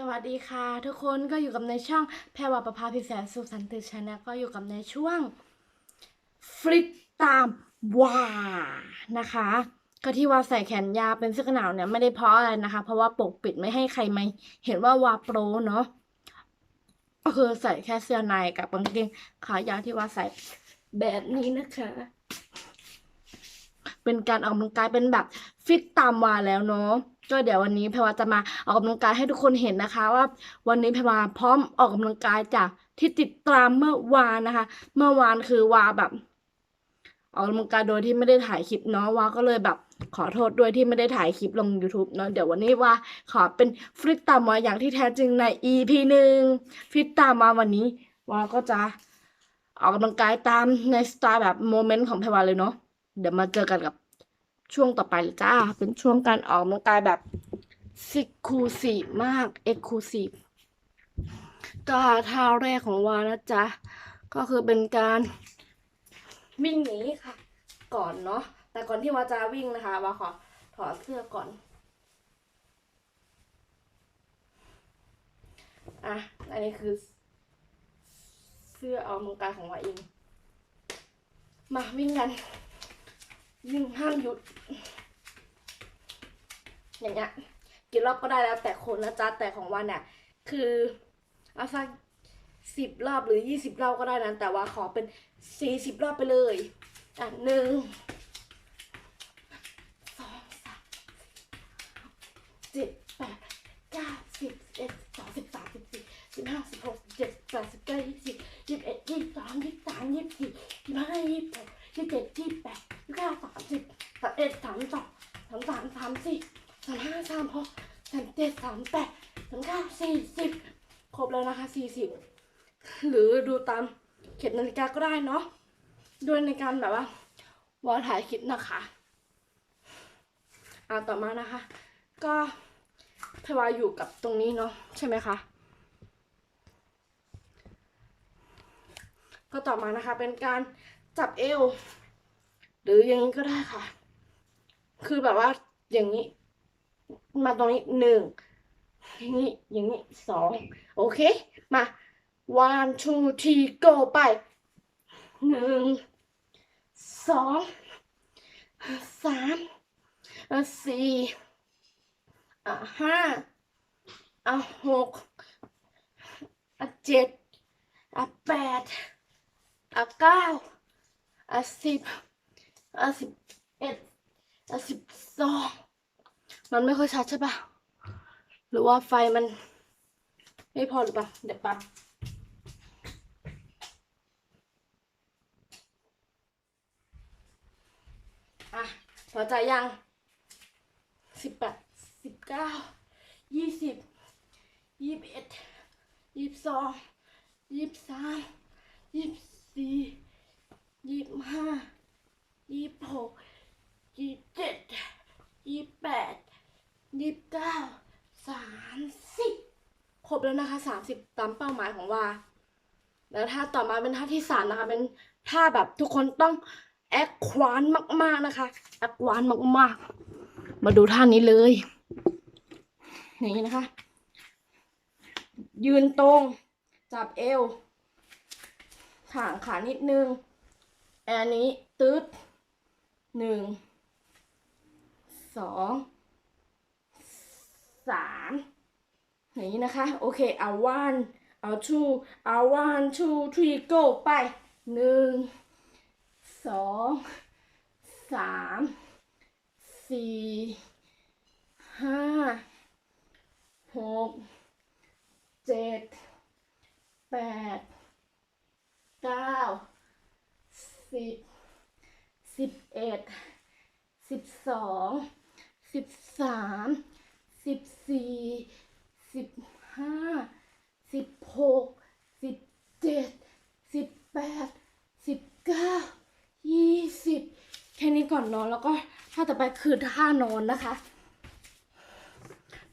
สวัสดีค่ะ ทุกคนก็อยู่กับในช่องแพรวประภาพิแสนสุขสันติชนะก็อยู่กับในช่วงฟลิตตามวานะคะ ก็ที่ว่าใส่แขนยาวเป็นเสื้อกันหนาวเนี่ยไม่ได้เพราะอะไรนะคะ เพราะว่าปกปิดไม่ให้ใครมาเห็นว่าวาโปรเนาะก็คือใส่แค่เสื้อในกับกางเกงขายาวที่ว่าใส่แบบนี้นะคะ เป็นการออกกำลังกายเป็นแบบฟิตตามวาแล้วเนาะก็เดี๋ยววันนี้แพรวาจะมาออกกำลังกายให้ทุกคนเห็นนะคะ ว่าวันนี้แพรวาพร้อมออกกำลังกายจากที่ติดตามเมื่อวานนะคะ เมื่อวานคือวาแบบออกกำลังกายโดยที่ไม่ได้ถ่ายคลิปเนาะวาก็เลยแบบขอโทษด้วยที่ไม่ได้ถ่ายคลิปลง YouTube เนาะเดี๋ยววันนี้ว่าขอเป็นฟิตตามวาอย่างที่แท้จริงใน EP หนึ่งฟิตตามวาวันนี้วาก็จะออกกำลังกายตามในสไตล์แบบโมเมนต์ของแพรวาเลยเนาะ เดี๋ยวมาเจอกันกับช่วงต่อไปเลยจ้า เป็นช่วงการออกกำลังกายแบบซิคูซีมาก เอ็กคูซีก็ท่าแรกของวานะจ๊ะ ก็คือเป็นการวิ่งหนีค่ะ ก่อนเนาะ แต่ก่อนที่วาจะวิ่งนะคะวาขอถอดเสื้อก่อน อะ อันนี้คือ เสื้อออกกำลังกายของวาเอง มาวิ่งกัน วิ่งห้ามหยุด อย่างเงี้ยกี่รอบก็ได้แล้วแต่คนนะจ๊ะแต่ของวันเนี่ยคือเอาสักสิบรอบหรือยี่สิบรอบก็ได้นะแต่ว่าขอเป็นสี่สิบรอบไปเลยอะหนึ่งสองสามเจ็ดแปดเก้าสิบเอ็ดสองสิบสามสิบสี่สิบห้าสิบหก ดสามสองสามสามสามสี่สามห้าสามหกสามเจ็ดสามแปดสามเก้าสี่สิบครบแล้วนะคะสี่สิบหรือดูตามเข็มนาฬิกาก็ได้เนาะด้วยในการแบบว่าวอลถ่ายคลิปนะคะอ่าต่อมานะคะ ก็พวาอยู่กับตรงนี้เนาะใช่ไหมคะก็ต่อมานะคะเป็นการจับเอว หรืออย่างนี้ก็ได้ค่ะ คือแบบว่าอย่างนี้ มาตรงนี้หนึ่งอย่างนี้อย่างนี้สองโอเค มา one two three go ไปหนึ่งสองสามสี่ห้าหกเจ็ดแปดเก้าสิบสิบเอ็ด อะสิบสองมันไม่ค่อยชัดใช่ปะหรือว่าไฟมัน ไม่พอหรือเปล่าเดี๋ยวปั๊บอะพอใจยังสิบแปดสิบเก้ายี่สิบยี่สิบเอ็ดยี่สิบสองยี่สิบสามยี่สิบสี่ยี่สิบห้ายี่สิบหก ยี่สิบเจ็ดยี่สิบแปดยี่สิบเก้าสามสิบครบแล้วนะคะสามสิบตามเป้าหมายของว่าแล้วท่าต่อมาเป็นท่าที่สามนะคะ เป็นท่าแบบทุกคนต้องแอคควานมาก ๆนะคะแอคควานมากๆ มาดูท่านี้เลยอย่างนี้นะคะ ยืนตรง จับเอวห่างขานิดนึง อันนี้ตึ๊ดหนึ่ง สองสามอย่างนี้นะคะ โอเค เอา one เอา two เอา one two three go ไปหนึ่งสองสามสี่ห้าหกเจ็ดแปดเก้าสิบสิบเอ็ดสิบสอง สิบสามสิบสี่สิบห้าสิบหกสิบเจ็ดสิบแปดสิบเก้ายี่สิบแค่นี้ก่อนนอนแล้วก็ท่าต่อไปคือท่านอนนะคะ